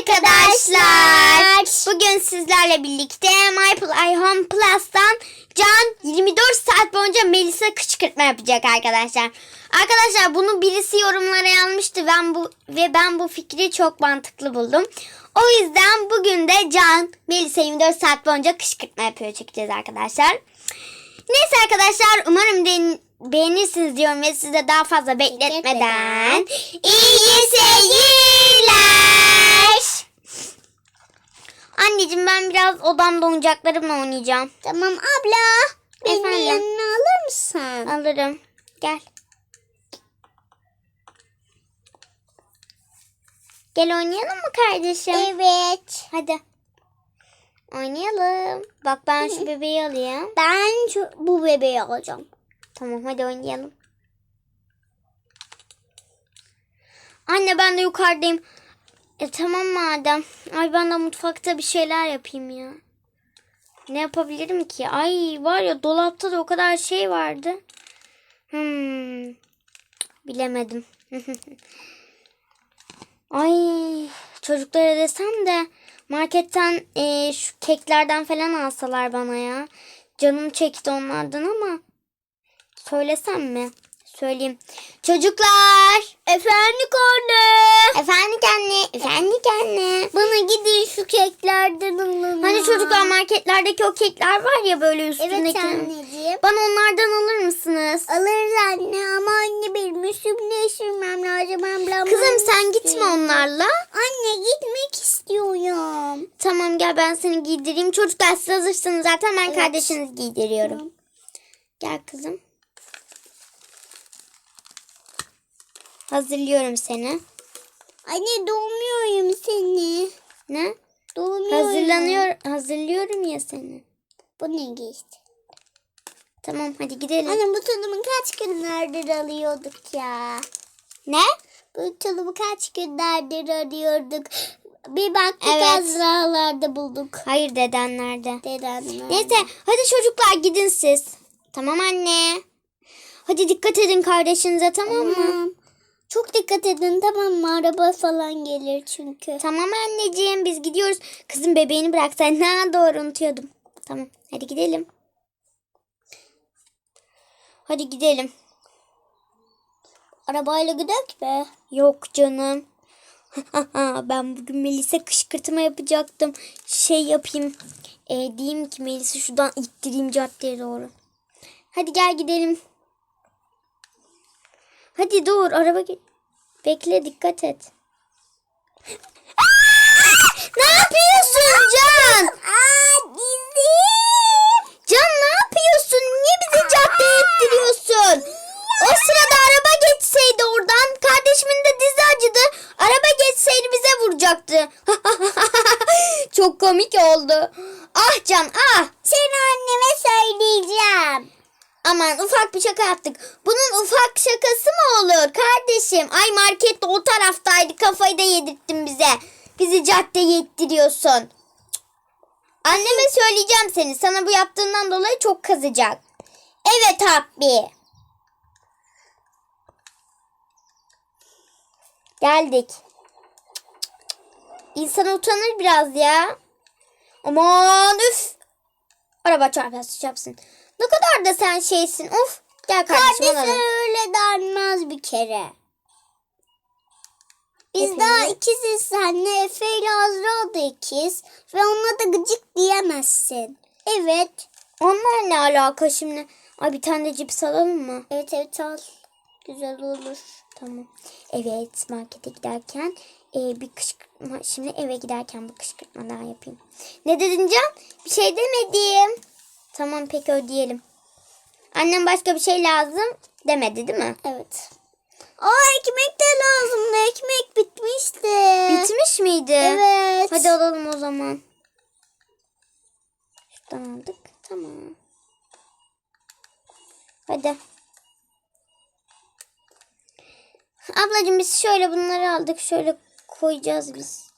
arkadaşlar. Bugün sizlerle birlikte My Play Home Plus'tan Can 24 saat boyunca Melisa kışkırtma yapacak arkadaşlar. Arkadaşlar bunu birisi yorumlara yazmıştı ben bu ve ben bu fikri çok mantıklı buldum. O yüzden bugün de Can Melisa 24 saat boyunca kışkırtma yapıyor çekeceğiz arkadaşlar. Neyse arkadaşlar umarım de- beğenirsiniz diyorum ve size daha fazla bekletmeden iyi seyirler. Anneciğim ben biraz odamda oyuncaklarımla oynayacağım. Tamam abla. Beni Efendim? yanına alır mısın? Alırım. Gel. Gel oynayalım mı kardeşim? Evet. Hadi. Oynayalım. Bak ben şu bebeği alayım. Ben şu, bu bebeği alacağım. Tamam hadi oynayalım. Anne ben de yukarıdayım. E tamam madem. Ay ben de mutfakta bir şeyler yapayım ya. Ne yapabilirim ki? Ay var ya dolapta da o kadar şey vardı. Hmm. Bilemedim. Ay çocuklara desem de marketten e, şu keklerden falan alsalar bana ya. Canım çekti onlardan ama söylesem mi? Söyleyeyim. Çocuklar. Efendim anne. Efendim anne. Efendim anne. Bana gidin şu keklerden alın. Hani çocuklar marketlerdeki o kekler var ya böyle üstündeki. Evet anneciğim. Bana onlardan alır mısınız? Alırız anne ama anne benim üstüm değiştirmem lazım. Ben Kızım sen gitme onlarla. Anne gitmek istiyorum. Tamam gel ben seni giydireyim. Çocuklar siz hazırsınız zaten ben Evet. kardeşinizi giydiriyorum. Tamam. Gel kızım. Hazırlıyorum seni. Anne doğmuyorum seni. Ne? Doğmuyorum. Hazırlanıyor, hazırlıyorum ya seni. Bu ne geçti? Tamam hadi gidelim. Anne bu tulumu kaç günlerdir alıyorduk ya. Ne? Bu tulumu kaç günlerdir arıyorduk. Bir baktık Evet. Azra'larda bulduk. Hayır dedenlerde. Dedemler. Neyse hadi çocuklar gidin siz. Tamam anne. Hadi dikkat edin kardeşinize tamam mı? Çok dikkat edin tamam mı? Araba falan gelir çünkü. Tamam anneciğim biz gidiyoruz. Kızım bebeğini bırak sen. Ne doğru unutuyordum. Tamam hadi gidelim. Hadi gidelim. Arabayla gidek be. Yok canım. ben bugün Melis'e kışkırtma yapacaktım. Şey yapayım. E, diyeyim ki Melis'i şuradan ittireyim caddeye doğru. Hadi gel gidelim. Hadi dur araba gel. Bekle dikkat et. ne yapıyorsun Can? Can ne yapıyorsun? Niye bizi caddeye ittiriyorsun? O sırada araba geçseydi oradan kardeşimin de dizi acıdı. Araba geçseydi bize vuracaktı. Çok komik oldu. Ah Can ah. Seni anneme söyleyeceğim. Aman ufak bir şaka yaptık. Bunun ufak şakası mı olur kardeşim? Ay market de o taraftaydı kafayı da yedirttin bize. Bizi caddeye ittiriyorsun. Cık. Anneme söyleyeceğim seni. Sana bu yaptığından dolayı çok kızacak. Evet abi. Geldik. İnsan utanır biraz ya. Aman üf. Araba çarpası çarpsın. Ne kadar da sen şeysin. Of. Gel kardeşim Kardeşe alalım. öyle denmez bir kere. Biz Efendim? daha ikiziz senle Efe ile Azra da ikiz. Ve ona da gıcık diyemezsin. Evet. Onlar ne alaka şimdi? Ay bir tane de cips alalım mı? Evet evet al. Güzel olur. Tamam. Evet markete giderken e, bir kışkırtma. Şimdi eve giderken bir kışkırtma daha yapayım. Ne dedin Can? Bir şey demedim. Tamam peki ödeyelim. Annem başka bir şey lazım demedi değil mi? Evet. Aa ekmek de lazımdı. Ekmek bitmişti. Bitmiş miydi? Evet. Hadi alalım o zaman. Şuradan aldık. Tamam. Hadi. Ablacığım biz şöyle bunları aldık. Şöyle koyacağız biz.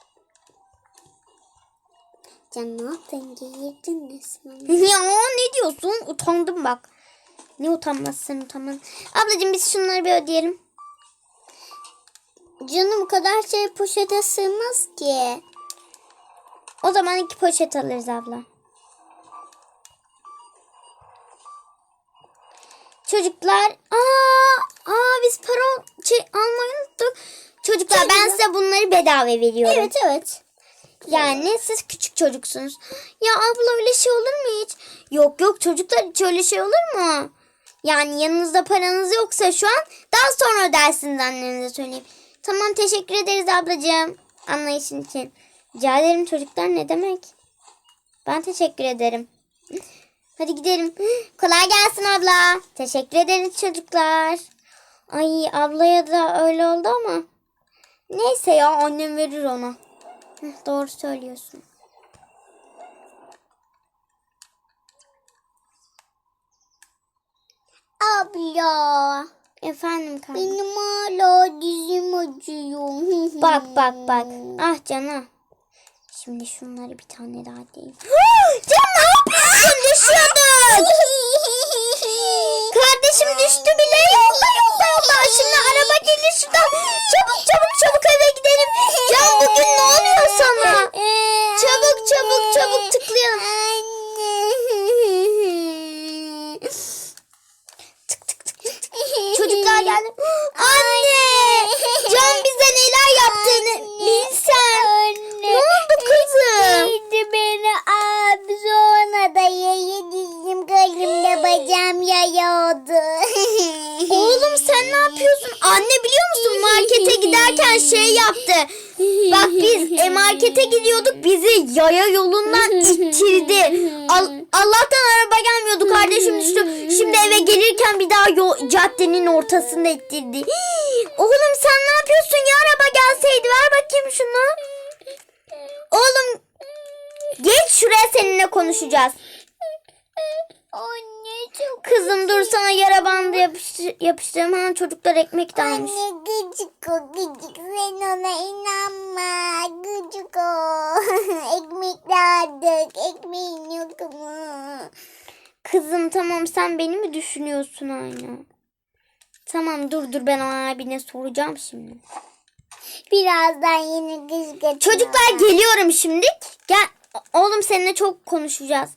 Can ne yaptın? Giyirdin resmen. ya ne diyorsun? Utandım bak. Ne utanmazsın utanmaz. Ablacığım biz şunları bir ödeyelim. Canım o kadar şey poşete sığmaz ki. O zaman iki poşet alırız abla. Çocuklar, aa, aa biz para şey, almayı unuttuk. Çocuklar ben size bunları bedava veriyorum. Evet evet. Yani siz küçük çocuksunuz. Ya abla öyle şey olur mu hiç? Yok yok çocuklar hiç öyle şey olur mu? Yani yanınızda paranız yoksa şu an daha sonra ödersiniz annenize söyleyeyim. Tamam teşekkür ederiz ablacığım. Anlayışın için. Rica ederim çocuklar ne demek? Ben teşekkür ederim. Hadi gidelim. Kolay gelsin abla. Teşekkür ederiz çocuklar. Ay ablaya da öyle oldu ama. Neyse ya annem verir ona. Heh, Doğru söylüyorsun. Abla. Efendim kanka. Benim hala dizim acıyor. Bak bak bak. Ah canım. Şimdi şunları bir tane daha diyeyim. Can ne yapıyorsun? Düşüyordun. Kardeşim düştü bile. Yolda yolda yolda. Şimdi araba gelir şuradan. Çabuk çabuk çabuk eve gidelim. Can bugün ne oluyor sana? Çabuk çabuk çabuk tıklayalım. Tık tık tık tık. Çocuklar geldi. Anne! Can bize neler yaptığını bilsen. Ne oldu kızım? Beni abi sonra da yaya bacağım yayıyordu. Oğlum sen ne yapıyorsun? Anne biliyor musun markete giderken şey yaptı. Bak biz e, markete gidiyorduk bizi yaya yolundan ittirdi. Al- Allah'tan araba gelmiyordu kardeşim düştü. Şimdi eve gelirken bir daha yol, caddenin ortasında ittirdi. Hii! Oğlum sen ne yapıyorsun ya araba gelseydi ver bakayım şunu. Oğlum geç şuraya seninle konuşacağız. Anne çok Kızım dur sana yara bandı yapıştır, yapıştırayım. Ha, çocuklar ekmek de almış. Anne gıcık o gıcık sen ona inanma gıcık o ekmek aldık ekmeğin yok mu? Kızım tamam sen beni mi düşünüyorsun aynı? Tamam dur dur ben o abine soracağım şimdi. Birazdan yine kızgın. Çocuklar geliyorum şimdi. Gel oğlum seninle çok konuşacağız.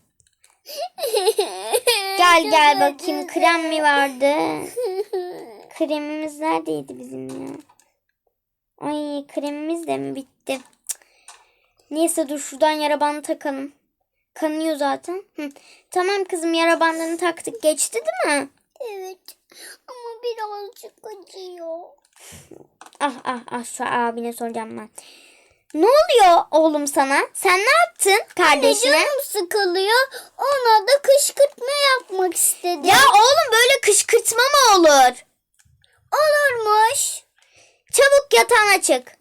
Gel gel bakayım krem mi vardı? Kremimiz neredeydi bizim ya? Ay kremimiz de mi bitti? Neyse dur şuradan yara bandı takalım. Kanıyor zaten. Hı. Tamam kızım yara bandını taktık geçti değil mi? Evet ama birazcık acıyor. Ah ah ah şu abine soracağım ben. Ne oluyor oğlum sana? Sen ne yaptın kardeşine? Canım sıkılıyor ona da kışkırtma yapmak istedim. Ya oğlum böyle kışkırtma mı olur? olurmuş. Çabuk yatağına çık.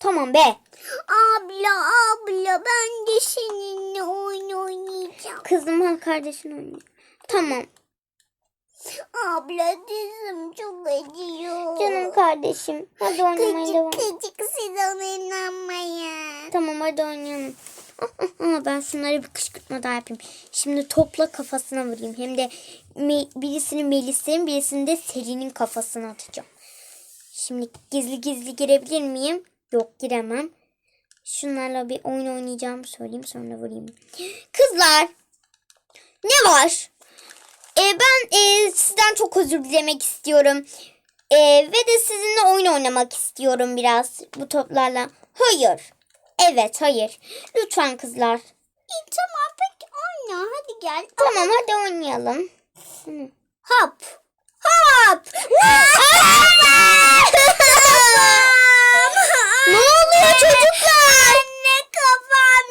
Tamam be. Abla abla ben de seninle oyun oynayacağım. Kızım ha kardeşin oynuyor. Tamam. Abla dizim çok acıyor. Canım kardeşim. Hadi oynamaya devam. Gıcık gıcık siz ona inanmayın. Tamam hadi oynayalım. Ah, ben şunları bir kışkırtma daha yapayım. Şimdi topla kafasına vurayım. Hem de me- birisini Melis'in birisini de Selin'in kafasına atacağım. Şimdi gizli gizli girebilir miyim? Yok giremem. Şunlarla bir oyun oynayacağımı söyleyeyim sonra vurayım. Kızlar ne var? Ee, ben e, sizden çok özür dilemek istiyorum. Ee, ve de sizinle oyun oynamak istiyorum biraz bu toplarla. Hayır. Evet hayır. Lütfen kızlar. İyi, tamam peki oyna hadi gel. Tamam hadi oynayalım. Hop. Hop. ne oluyor çocuklar? Anne kafam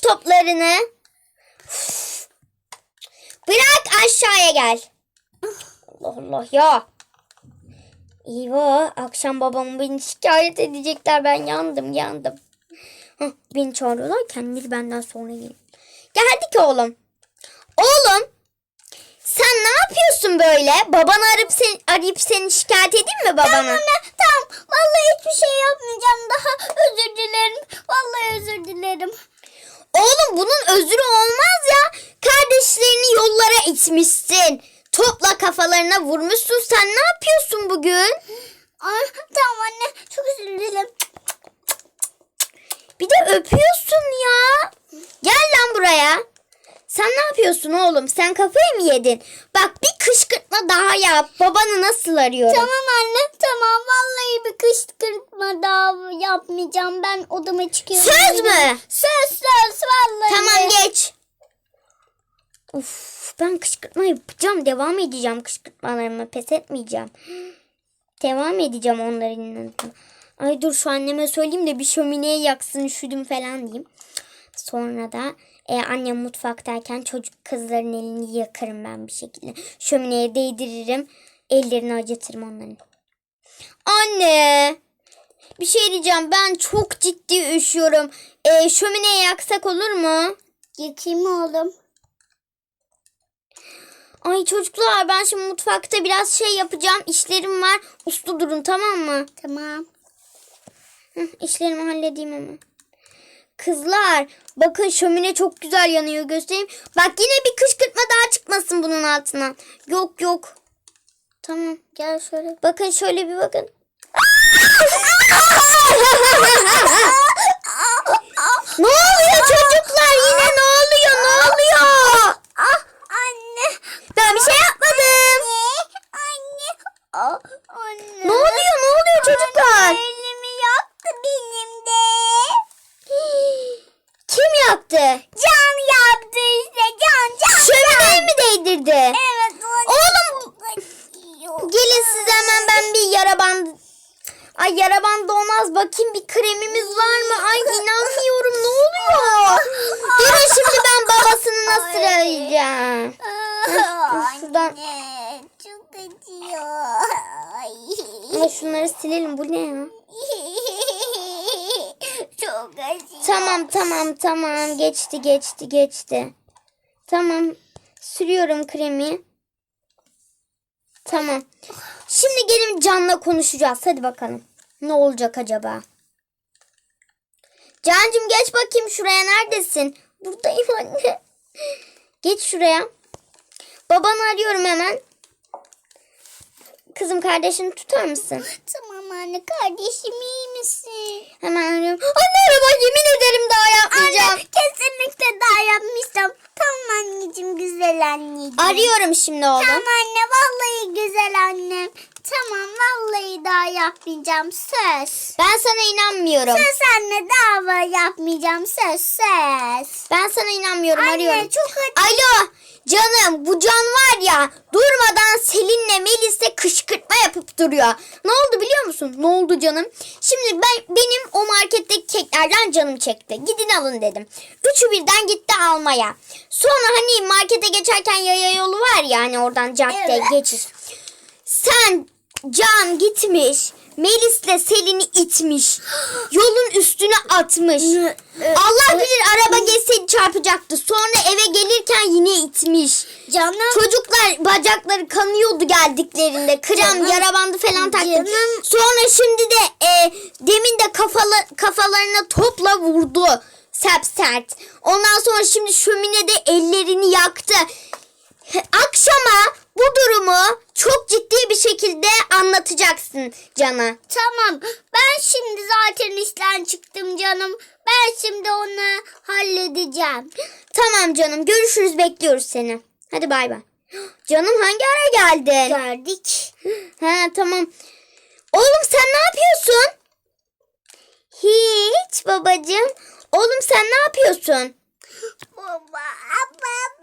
toplarını. Bırak aşağıya gel. Allah Allah ya. Eyvah akşam babamı beni şikayet edecekler. Ben yandım yandım. Hah, beni çağırıyorlar kendileri benden sonra gelin. Geldik oğlum. Oğlum sen ne yapıyorsun böyle? Babanı arayıp seni, arayıp seni şikayet edeyim mi babana? Anne tamam. Vallahi hiçbir şey yapmayacağım daha. Özür dilerim. Vallahi özür dilerim. Oğlum bunun özrü olmaz ya. Kardeşlerini yollara itmişsin. Topla kafalarına vurmuşsun. Sen ne yapıyorsun bugün? Ay, tamam anne. Çok özür dilerim. Bir de öpüyorsun ya. Gel lan buraya. Sen ne yapıyorsun oğlum? Sen kafayı mı yedin? Bak bir kışkırtma daha yap. Babanı nasıl arıyorum? Tamam anne tamam. Vallahi bir kışkırtma daha yapmayacağım. Ben odama çıkıyorum. Söz mü? Söz söz vallahi. Tamam geç. Of ben kışkırtma yapacağım. Devam edeceğim kışkırtmalarıma. Pes etmeyeceğim. Devam edeceğim onların yanında. Ay dur şu anneme söyleyeyim de bir şömineyi yaksın üşüdüm falan diyeyim. Sonra da e, annem mutfaktayken çocuk kızların elini yakarım ben bir şekilde. Şömineye değdiririm. Ellerini acıtırım onların. Anne. Bir şey diyeceğim. Ben çok ciddi üşüyorum. E, şömineyi yaksak olur mu? Yakayım oğlum. Ay çocuklar ben şimdi mutfakta biraz şey yapacağım. İşlerim var. Uslu durun tamam mı? Tamam. Hı, işlerimi halledeyim hemen. Kızlar bakın şömine çok güzel yanıyor göstereyim. Bak yine bir kışkırtma daha çıkmasın bunun altına. Yok yok. Tamam gel şöyle. Bakın şöyle bir bakın. ne oluyor çocuklar yine ne oluyor ne oluyor? Ah anne. Ben bir şey yapmadım. Anne. Ah, anne. Ne oluyor ne oluyor çocuklar? Elimi yaktı benim de. Kim yaptı? Can yaptı işte can can. Şömineyi mi değdirdi? Evet. Oğlum gelin size hemen ben bir yara bandı. Ay yara bandı olmaz. Bakayım bir kremimiz var mı? Ay inanmıyorum ne oluyor? Durun şimdi ben babasını nasıl arayacağım? Anne. şuradan- Çok acıyor. Ay. Ay şunları silelim bu ne ya? Çok acıyor. Tamam tamam tamam geçti geçti geçti. Tamam sürüyorum kremi. Tamam. Şimdi gelin Can'la konuşacağız. Hadi bakalım. Ne olacak acaba? Cancım geç bakayım şuraya neredesin? Buradayım anne. Geç şuraya. Babanı arıyorum hemen. Kızım kardeşini tutar mısın? Tamam anne kardeşim iyi misin? Hemen arıyorum. Anne araba yemin ederim daha yapmayacağım. Anne kesinlikle daha yapmıştım. Tamam anneciğim güzel anneciğim. Arıyorum şimdi oğlum. Tamam anne vallahi güzel annem. Tamam vallahi daha yapmayacağım söz. Ben sana inanmıyorum. Söz anne daha yapmayacağım söz söz. Ben sana inanmıyorum Anne arıyorum. çok acı. Alo canım bu can var ya durmadan Selin'le Melis'e kışkırtma yapıp duruyor. Ne oldu biliyor musun? Ne oldu canım? Şimdi ben benim o marketteki keklerden canım çekti. Gidin alın dedim. Üçü birden gitti almaya. Sonra hani markete geçerken yaya yolu var ya hani oradan cadde Evet. geçiş. Sen Can gitmiş. Melis'le Selin'i itmiş. Yolun üstüne atmış. Allah bilir araba geçseydi çarpacaktı. Sonra eve gelirken yine itmiş. Canım. Çocuklar bacakları kanıyordu geldiklerinde. Krem, Canım. yara bandı falan taktım. Canım. Sonra şimdi de e, demin de kafalı, kafalarına topla vurdu. Sert sert. Ondan sonra şimdi şöminede ellerini yaktı. Akşama bu durumu çok ciddi bir şekilde anlatacaksın Can'a. Tamam ben şimdi zaten işten çıktım canım. Ben şimdi onu halledeceğim. Tamam canım görüşürüz bekliyoruz seni. Hadi bay bay. Canım hangi ara geldin? Gördük. Ha tamam. Oğlum sen ne yapıyorsun? Hiç babacığım. Oğlum sen ne yapıyorsun? Baba baba.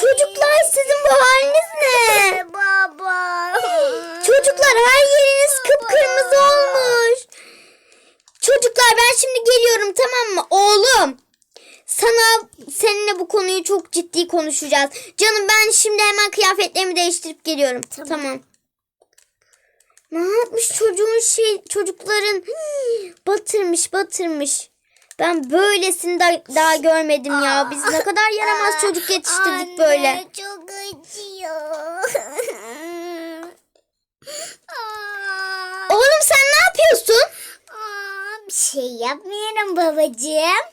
Çocuklar sizin bu haliniz ne? Baba. Çocuklar her yeriniz kıpkırmızı olmuş. Çocuklar ben şimdi geliyorum tamam mı? Oğlum sana seninle bu konuyu çok ciddi konuşacağız. Canım ben şimdi hemen kıyafetlerimi değiştirip geliyorum. Tamam. Ne yapmış çocuğun şey çocukların batırmış batırmış. Ben böylesini da, daha görmedim ya. Biz ne kadar yaramaz çocuk yetiştirdik Anne, böyle. çok acıyor. Oğlum sen ne yapıyorsun? aa, bir şey yapmıyorum babacığım.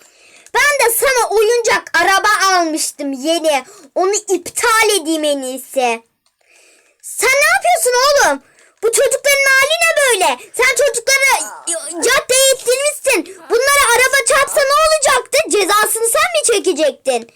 Ben de sana oyuncak araba almıştım yeni. Onu iptal edeyim en iyisi. Sen ne yapıyorsun oğlum? Bu çocukların hali ne böyle? Sen çocukları caddeye ittirmişsin. Bunlara araba çarpsa ne olacaktı? Cezasını sen mi çekecektin?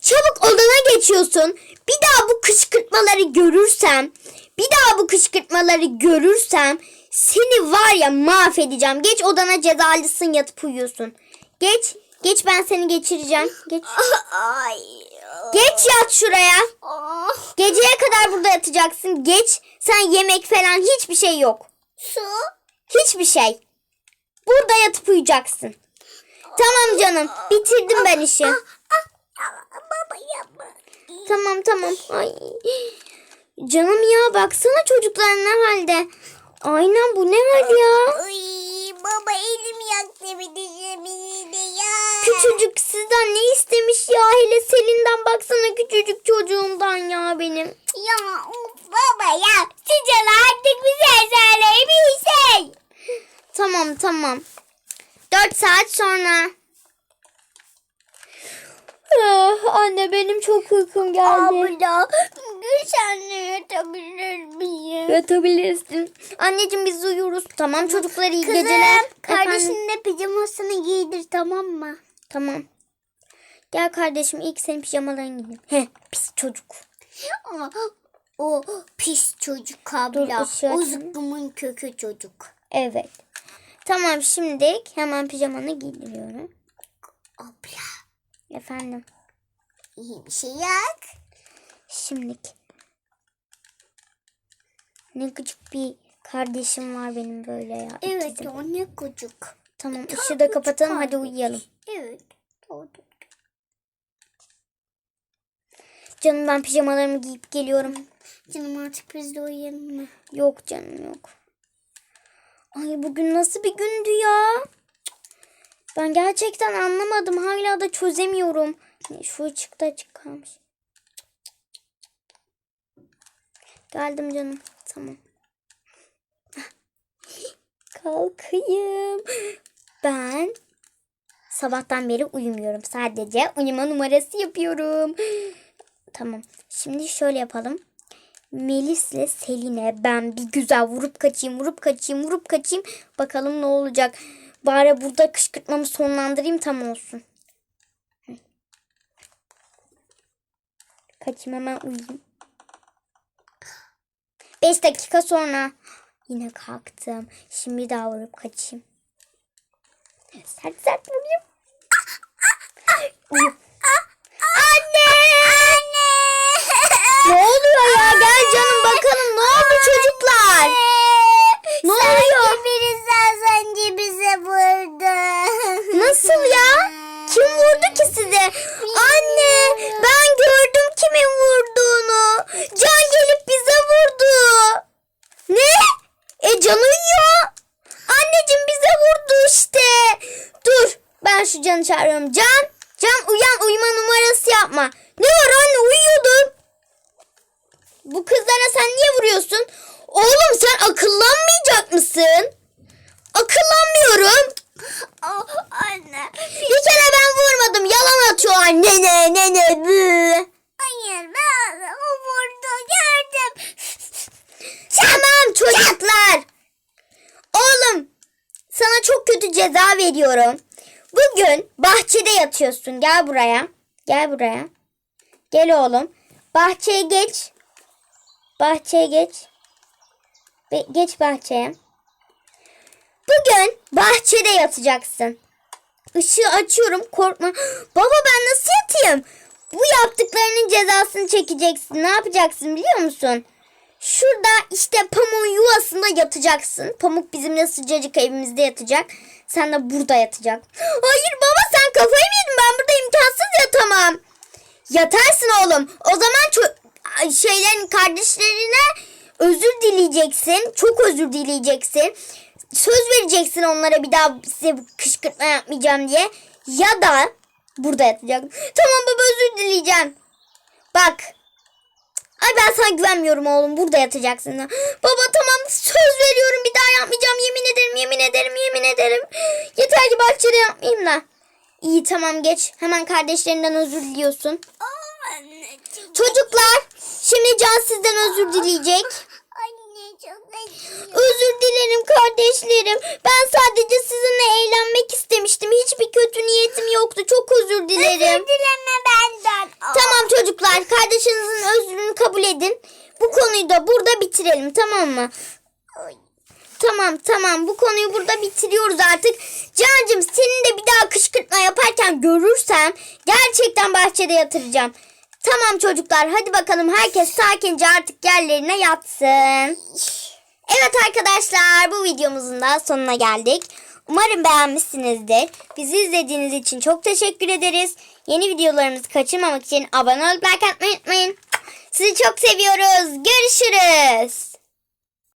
Çabuk odana geçiyorsun. Bir daha bu kışkırtmaları görürsem, bir daha bu kışkırtmaları görürsem seni var ya mahvedeceğim. Geç odana cezalısın yatıp uyuyorsun. Geç, geç ben seni geçireceğim. Geç. Ay. Geç yat şuraya. Aa, Geceye kadar burada yatacaksın. Geç. Sen yemek falan hiçbir şey yok. su. Hiçbir şey. Burada yatıp uyuyacaksın. Tamam canım. Bitirdim ben işi. Aa, baba yapma. Tamam tamam. Ay. Canım ya baksana çocuklar ne halde. Aynen bu ne hal ya? Ay, baba elim yaktı bir de ya. Küçücük sizden ne istemiş ya? Hele Selin'den baksana küçücük çocuğundan ya benim. Ya of baba ya. Sıcalı artık bize söyle bir şey. Tamam tamam. Dört saat sonra. Ah, anne benim çok uykum geldi. Abla bugün senle yatabilir miyim? Yatabilirsin. Anneciğim biz uyuyoruz. Tamam çocuklar iyi geceler. Kızım Efendim? kardeşinin de pijamasını giydir tamam mı? Tamam. Gel kardeşim ilk senin pijamalarını giyeyim. Heh pis çocuk. Aa, O pis çocuk Dur, abla. ışığı O zıkkımın kökü çocuk. Evet. Tamam şimdi hemen pijamanı giydiriyorum. Abla Efendim. iyi bir şey yak. Şimdilik. Ne küçük bir kardeşim var benim böyle ya. Evet o ne çocuk. Tamam ışığı da kapatalım hadi uyuyalım. Evet. doğru. Canım ben pijamalarımı giyip geliyorum. Canım artık biz de uyuyalım mı? Yok canım yok. Ay bugün nasıl bir gündü ya? Ben gerçekten anlamadım. Hala da çözemiyorum. Şu ışık da açık kalmış. Geldim canım. Tamam. Kalkayım. Ben sabahtan beri uyumuyorum. Sadece uyuma numarası yapıyorum. Tamam. Şimdi şöyle yapalım. Melis'le Selin'e ben bir güzel vurup kaçayım, vurup kaçayım, vurup kaçayım. Bakalım ne olacak. Bari burada kışkırtmamı sonlandırayım tam olsun. Kaçayım hemen uyuyayım. Beş dakika sonra yine kalktım. Şimdi daha vurup kaçayım. Sert sert vurayım. Anne! Anne! Ne oluyor ya? Gel canım bakalım ne oldu çocuklar? Ne oluyor? Sanki birisi az önce bize vurdu. Nasıl ya? Kim vurdu ki size? Anne ben gördüm kimin vurduğunu. Can gelip bize vurdu. Ne? E Can uyuyor. Anneciğim bize vurdu işte. Dur ben şu Can'ı çağırıyorum. Can, Can uyan uyuma numarası yapma. Ne var anne uyuyordun. Bu kızlara sen niye vuruyorsun? Oğlum sen akıllanmayacak mısın? Akıllanmıyorum. Oh, anne. Bir kere ben vurmadım. Yalan atıyorlar. Ne ne ne ne bü. Hayır ben o vurdu gördüm. Tamam çocuklar. Oğlum sana çok kötü ceza veriyorum. Bugün bahçede yatıyorsun. Gel buraya. Gel buraya. Gel oğlum. Bahçeye geç. Bahçeye geç. Be- geç bahçeye. Bugün bahçede yatacaksın. Işığı açıyorum korkma. Baba ben nasıl yatayım? Bu yaptıklarının cezasını çekeceksin. Ne yapacaksın biliyor musun? Şurada işte pamuğun yuvasında yatacaksın. Pamuk bizimle sıcacık evimizde yatacak. Sen de burada yatacaksın. Hayır baba sen kafayı mı yedin? Ben burada imkansız yatamam. Yatarsın oğlum. O zaman şeylerin kardeşlerine özür dileyeceksin. Çok özür dileyeceksin. Söz vereceksin onlara bir daha size kışkırtma yapmayacağım diye. Ya da burada yatacaksın. Tamam baba özür dileyeceğim. Bak. Ay ben sana güvenmiyorum oğlum. Burada yatacaksın. Baba tamam söz veriyorum bir daha yapmayacağım. Yemin ederim yemin ederim yemin ederim. Yeter ki bahçede yapmayayım da. İyi tamam geç. Hemen kardeşlerinden özür diliyorsun. Aa. Çocuklar şimdi Can sizden özür dileyecek. Anne çok acıyor. Özür dilerim kardeşlerim. Ben sadece sizinle eğlenmek istemiştim. Yoktu. Çok özür dilerim. Özür dileme benden. Aa. Tamam çocuklar kardeşinizin özrünü kabul edin. Bu konuyu da burada bitirelim tamam mı? Ay. Tamam tamam bu konuyu burada bitiriyoruz artık. Cancım senin de bir daha kışkırtma yaparken görürsem gerçekten bahçede yatıracağım. Tamam çocuklar hadi bakalım herkes sakince artık yerlerine yatsın. Evet arkadaşlar bu videomuzun da sonuna geldik. Umarım beğenmişsinizdir. Bizi izlediğiniz için çok teşekkür ederiz. Yeni videolarımızı kaçırmamak için abone olup like atmayı unutmayın. Sizi çok seviyoruz. Görüşürüz.